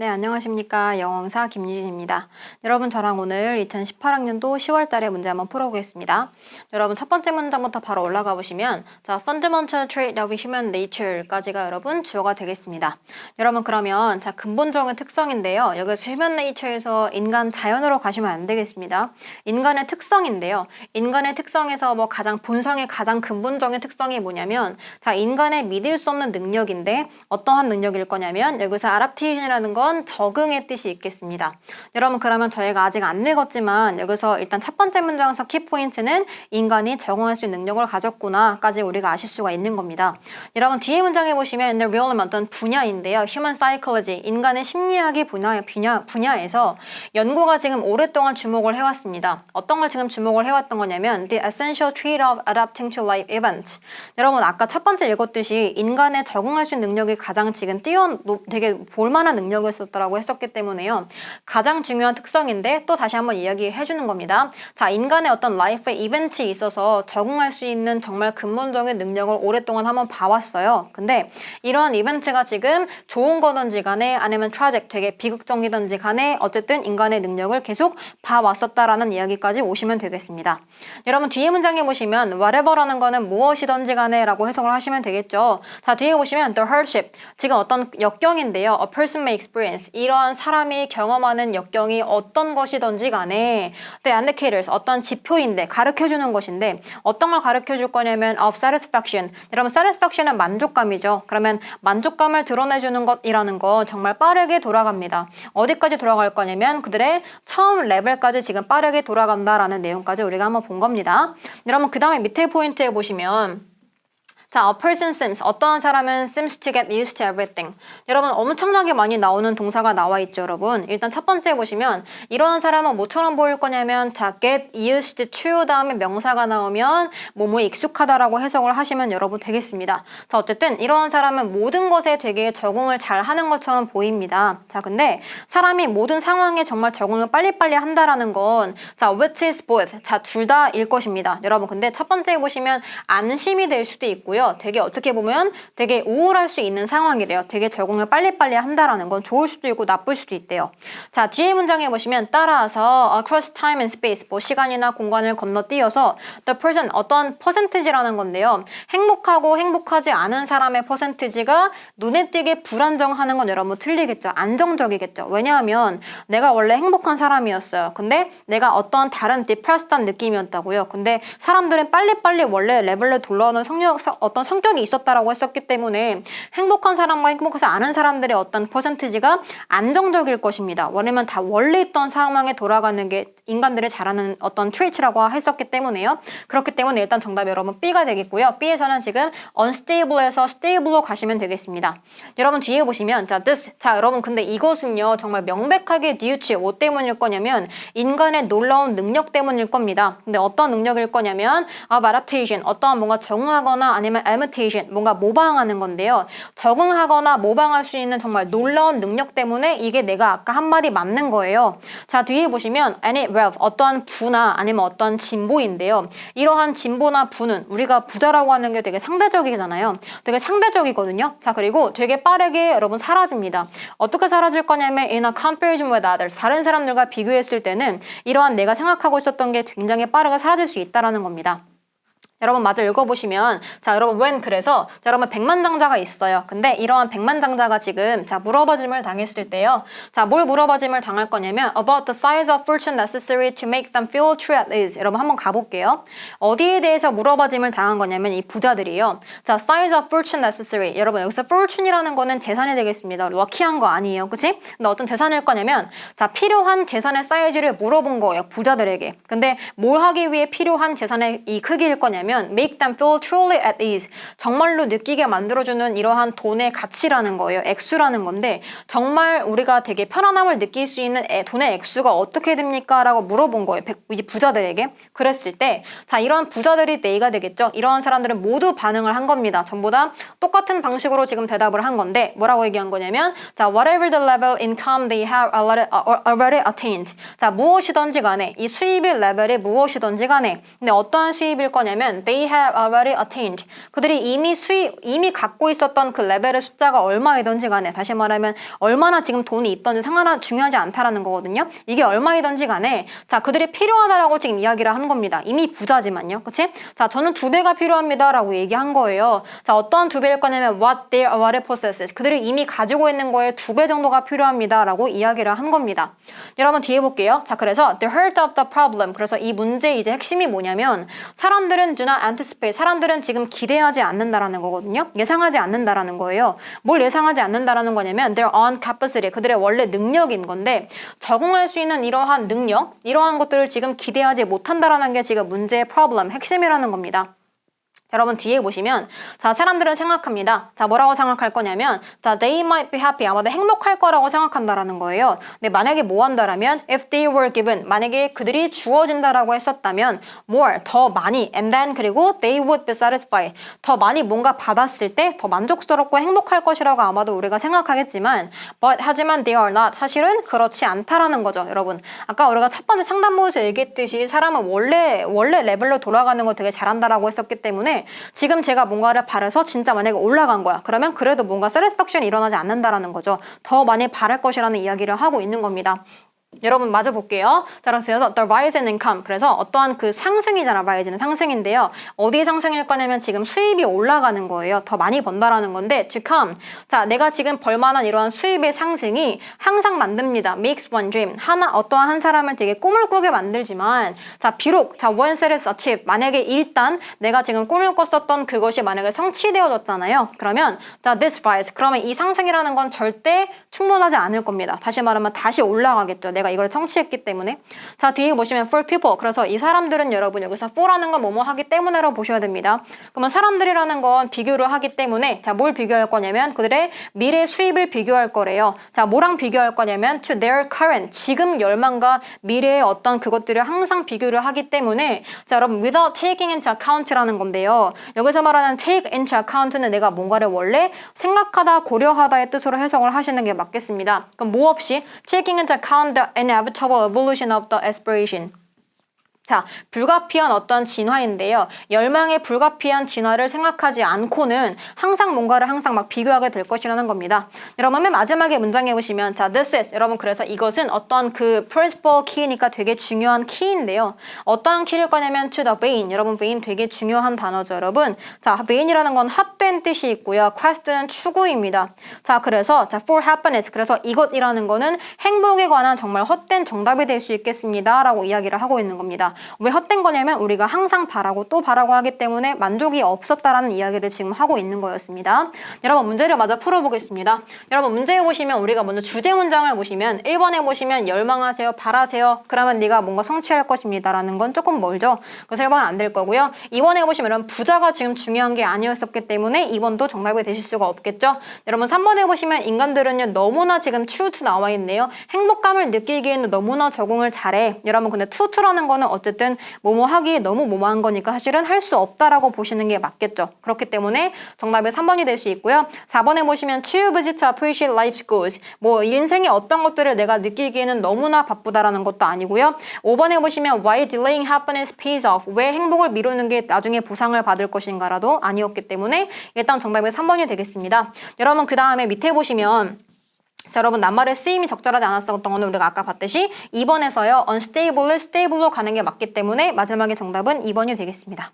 네, 안녕하십니까. 영어강사 김유진입니다. 여러분, 저랑 오늘 2018학년도 10월 달에 문제 한번 풀어보겠습니다. 여러분, 첫 번째 문장부터 바로 올라가 보시면, 자, fundamental trait of human nature까지가 여러분 주어가 되겠습니다. 여러분, 그러면, 자, 근본적인 특성인데요. 여기서 human nature에서 인간 자연으로 가시면 안 되겠습니다. 인간의 특성인데요. 인간의 특성에서 뭐 가장 본성의 가장 근본적인 특성이 뭐냐면, 자, 인간의 믿을 수 없는 능력인데, 어떠한 능력일 거냐면, 여기서 adaptation이라는 건 적응의 뜻이 있겠습니다. 여러분 그러면 저희가 아직 안 읽었지만 여기서 일단 첫 번째 문장에서 키포인트는 인간이 적응할 수 있는 능력을 가졌구나까지 우리가 아실 수가 있는 겁니다. 여러분 뒤에 문장에 보시면 the realm 어떤 분야인데요. human psychology 인간의 심리학의 분야, 분야, 분야에서 연구가 지금 오랫동안 주목을 해왔습니다. 어떤 걸 지금 주목을 해왔던 거냐면 the essential trait of adapting to life events. 여러분 아까 첫 번째 읽었듯이 인간의 적응할 수 있는 능력이 가장 지금 뛰어 되게 볼만한 능력이 었었다라고 했었기 때문에요. 가장 중요한 특성인데 또 다시 한번 이야기해 주는 겁니다. 자 인간의 어떤 라이프의 이벤트에 있어서 적응할 수 있는 정말 근본적인 능력을 오랫동안 한번 봐왔어요. 근데 이러한 이벤트가 지금 좋은 거든지 간에 아니면 트라젝 되게 비극적이든지 간에 어쨌든 인간의 능력을 계속 봐왔었다라는 이야기까지 오시면 되겠습니다. 여러분 뒤에 문장에 보시면 whatever라는 거는 무엇이든지 간에 라고 해석을 하시면 되겠죠. 자 뒤에 보시면 the hardship 지금 어떤 역경인데요. A person may experience 이러한 사람이 경험하는 역경이 어떤 것이든지 간에 the indicators 어떤 지표인데 가르쳐 주는 것인데 어떤 걸 가르쳐 줄 거냐면 of satisfaction 여러분 satisfaction은 만족감이죠. 그러면 만족감을 드러내 주는 것이라는 건 정말 빠르게 돌아갑니다. 어디까지 돌아갈 거냐면 그들의 처음 레벨까지 지금 빠르게 돌아간다라는 내용까지 우리가 한번 본 겁니다. 여러분 그 다음에 밑에 포인트에 보시면 자, a person seems. 어떠한 사람은 seems to get used to everything. 여러분, 엄청나게 많이 나오는 동사가 나와 있죠, 여러분. 일단 첫 번째 보시면, 이러한 사람은 뭐처럼 보일 거냐면, 자, get used to 다음에 명사가 나오면, 뭐뭐에 익숙하다라고 해석을 하시면 여러분 되겠습니다. 자, 어쨌든, 이러한 사람은 모든 것에 되게 적응을 잘 하는 것처럼 보입니다. 자, 근데, 사람이 모든 상황에 정말 적응을 빨리빨리 한다라는 건, 자, which is both. 자, 둘 다일 것입니다. 여러분, 근데 첫 번째 보시면, 안심이 될 수도 있고요. 되게 어떻게 보면 되게 우울할 수 있는 상황이래요. 되게 적응을 빨리빨리 한다라는 건 좋을 수도 있고 나쁠 수도 있대요. 자, 뒤에 문장에 보시면 따라서 across time and space, 뭐 시간이나 공간을 건너뛰어서 the person, 어떤 퍼센트지라는 건데요. 행복하고 행복하지 않은 사람의 퍼센트지가 눈에 띄게 불안정하는 건 여러분 틀리겠죠. 안정적이겠죠. 왜냐하면 내가 원래 행복한 사람이었어요. 근데 내가 어떤 다른 디프레스한 느낌이었다고요. 근데 사람들은 빨리빨리 원래 레벨로 돌아오는 성력, 어떤 성격이 있었다라고 했었기 때문에 행복한 사람과 행복하지 않은 사람들의 어떤 퍼센트지가 안정적일 것입니다. 왜냐면 다 원래 있던 상황에 돌아가는 게 인간들이 잘하는 어떤 트레이츠라고 했었기 때문에요. 그렇기 때문에 일단 정답 여러분 B가 되겠고요. B에서는 지금 unstable에서 stable로 가시면 되겠습니다. 여러분 뒤에 보시면 자 this 자 여러분 근데 이것은요 정말 명백하게 뉘우치 뭐 때문일 거냐면 인간의 놀라운 능력 때문일 겁니다. 근데 어떤 능력일 거냐면 of adaptation 어떠한 뭔가 적응하거나 아니면 imitation 뭔가 모방하는 건데요. 적응하거나 모방할 수 있는 정말 놀라운 능력 때문에 이게 내가 아까 한 말이 맞는 거예요. 자 뒤에 보시면 any wealth 어떠한 부나 아니면 어떤 진보인데요. 이러한 진보나 부는 우리가 부자라고 하는 게 되게 상대적이잖아요. 되게 상대적이거든요. 자 그리고 되게 빠르게 여러분 사라집니다. 어떻게 사라질 거냐면 in a comparison with others 다른 사람들과 비교했을 때는 이러한 내가 생각하고 있었던 게 굉장히 빠르게 사라질 수 있다라는 겁니다. 여러분 마저 읽어보시면 자 여러분 when 그래서 자 여러분 백만장자가 있어요. 근데 이러한 백만장자가 지금 자 물어봐짐을 당했을 때요. 자 뭘 물어봐짐을 당할 거냐면 about the size of fortune necessary to make them feel true at ease. 여러분 한번 가볼게요. 어디에 대해서 물어봐짐을 당한 거냐면 이 부자들이요. 자 size of fortune necessary. 여러분 여기서 fortune이라는 거는 재산이 되겠습니다. 럭키한 거 아니에요. 그치? 근데 어떤 재산일 거냐면 자 필요한 재산의 사이즈를 물어본 거예요. 부자들에게. 근데 뭘 하기 위해 필요한 재산의 이 크기일 거냐면 뭐냐면 make them feel truly at ease. 정말로 느끼게 만들어주는 이러한 돈의 가치라는 거예요. 액수라는 건데 정말 우리가 되게 편안함을 느낄 수 있는 애, 돈의 액수가 어떻게 됩니까? 라고 물어본 거예요. 이제 부자들에게. 그랬을 때 자 이런 부자들이 네가 되겠죠. 이러한 사람들은 모두 반응을 한 겁니다. 전부 다 똑같은 방식으로 지금 대답을 한 건데 뭐라고 얘기한 거냐면 자 whatever the level income they have already attained. 자 무엇이든지 간에 이 수입의 레벨이 무엇이든지 간에 근데 어떠한 수입일 거냐면 they have already attained. 그들이 이미 수입 이미 갖고 있었던 그 레벨의 숫자가 얼마이든지 간에 다시 말하면 얼마나 지금 돈이 있던지 상관하 중요하지 않다라는 거거든요. 이게 얼마이든지 간에 자 그들이 필요하다라고 지금 이야기를 한 겁니다. 이미 부자지만요, 그렇지? 자 저는 두 배가 필요합니다라고 얘기한 거예요. 자 어떠한 두 배일 거냐면 what they already possess. 그들이 이미 가지고 있는 거에 두 배 정도가 필요합니다라고 이야기를 한 겁니다. 여러분 뒤에 볼게요. 자 그래서 the heart of the problem. 그래서 이 문제의 이제 핵심이 뭐냐면 사람들은 do not anticipate. 사람들은 지금 기대하지 않는다라는 거거든요. 예상하지 않는다라는 거예요. 뭘 예상하지 않는다라는 거냐면 their own capacity. 그들의 원래 능력인 건데 적응할 수 있는 이러한 능력, 이러한 것들을 지금 기대하지 못한다라는 게 지금 문제의 problem, 핵심이라는 겁니다. 여러분 뒤에 보시면 자 사람들은 생각합니다. 자 뭐라고 생각할 거냐면 자 they might be happy 아마도 행복할 거라고 생각한다라는 거예요. 근데 만약에 뭐 한다라면 if they were given 만약에 그들이 주어진다라고 했었다면 more 더 많이 and then 그리고 they would be satisfied 더 많이 뭔가 받았을 때 더 만족스럽고 행복할 것이라고 아마도 우리가 생각하겠지만 but 하지만 they are not 사실은 그렇지 않다라는 거죠, 여러분. 아까 우리가 첫 번째 상담부에서 얘기했듯이 사람은 원래 원래 레벨로 돌아가는 거 되게 잘한다라고 했었기 때문에 지금 제가 뭔가를 바래서 진짜 만약에 올라간 거야. 그러면 그래도 뭔가 세레스팍션이 일어나지 않는다라는 거죠. 더 많이 바랄 것이라는 이야기를 하고 있는 겁니다. 여러분 마저 볼게요. 자, 그래서 the rise in income. 그래서 어떠한 그 상승이잖아. rise는 상승인데요. 어디 상승일 거냐면 지금 수입이 올라가는 거예요. 더 많이 번다라는 건데 to come. 자, 내가 지금 벌만한 이러한 수입의 상승이 항상 만듭니다. makes one dream. 하나 어떠한 한 사람을 되게 꿈을 꾸게 만들지만 자, 비록 자, once it is achieved. 만약에 일단 내가 지금 꿈을 꿨었던 그것이 만약에 성취되어졌잖아요. 그러면 자, this rise. 그러면 이 상승이라는 건 절대 충분하지 않을 겁니다. 다시 말하면 다시 올라가겠죠. 내가 이걸 성취했기 때문에. 자, 뒤에 보시면 for people. 그래서 이 사람들은 여러분 여기서 for라는 건 뭐뭐 하기 때문에라고 보셔야 됩니다. 그러면 사람들이라는 건 비교를 하기 때문에 자, 뭘 비교할 거냐면 그들의 미래 수입을 비교할 거래요. 자, 뭐랑 비교할 거냐면 to their current. 지금 열망과 미래의 어떤 그것들을 항상 비교를 하기 때문에 자, 여러분 without taking into account라는 건데요. 여기서 말하는 take into account는 내가 뭔가를 원래 생각하다 고려하다의 뜻으로 해석을 하시는 게 맞겠습니다. 그럼 뭐 없이 taking into account the inevitable evolution of the aspiration. 자, 불가피한 어떤 진화인데요. 열망의 불가피한 진화를 생각하지 않고는 항상 뭔가를 항상 막 비교하게 될 것이라는 겁니다. 여러분 맨 마지막에 문장에 보시면 자, this is 여러분 그래서 이것은 어떤 그 principal key니까 되게 중요한 키인데요. 어떠한 키일 거냐면 to the vein. 여러분 vein 되게 중요한 단어죠, 여러분. 자, vein이라는 건 헛된 뜻이 있고요. quest는 추구입니다. 자, 그래서 자, for happiness. 그래서 이것이라는 거는 행복에 관한 정말 헛된 정답이 될 수 있겠습니다라고 이야기를 하고 있는 겁니다. 왜 헛된 거냐면 우리가 항상 바라고 또 바라고 하기 때문에 만족이 없었다라는 이야기를 지금 하고 있는 거였습니다. 여러분 문제를 마저 풀어 보겠습니다. 여러분 문제에 보시면 우리가 먼저 주제 문장을 보시면 1번에 보시면 열망하세요, 바라세요. 그러면 네가 뭔가 성취할 것입니다라는 건 조금 멀죠. 그래서 1번은 안될 거고요. 2번에 보시면 여러분 부자가 지금 중요한 게 아니었었기 때문에 2번도 정답이 되실 수가 없겠죠. 여러분 3번에 보시면 인간들은요 너무나 지금 truth 나와 있네요. 행복감을 느끼기에는 너무나 적응을 잘해. 여러분 근데 truth라는 거는 어쨌든 뭐뭐 하기 너무 뭐뭐한 거니까 사실은 할 수 없다라고 보시는 게 맞겠죠. 그렇기 때문에 정답이 3번이 될 수 있고요. 4번에 보시면 too busy to appreciate life's goods. 뭐 인생의 어떤 것들을 내가 느끼기에는 너무나 바쁘다라는 것도 아니고요. 5번에 보시면 why delaying happiness pays off. 왜 행복을 미루는 게 나중에 보상을 받을 것인가라도 아니었기 때문에 일단 정답이 3번이 되겠습니다. 여러분 그 다음에 밑에 보시면 자, 여러분 낱말의 쓰임이 적절하지 않았었던 거는 우리가 아까 봤듯이 2번에서요. unstable을 stable로 가는 게 맞기 때문에 마지막에 정답은 2번이 되겠습니다.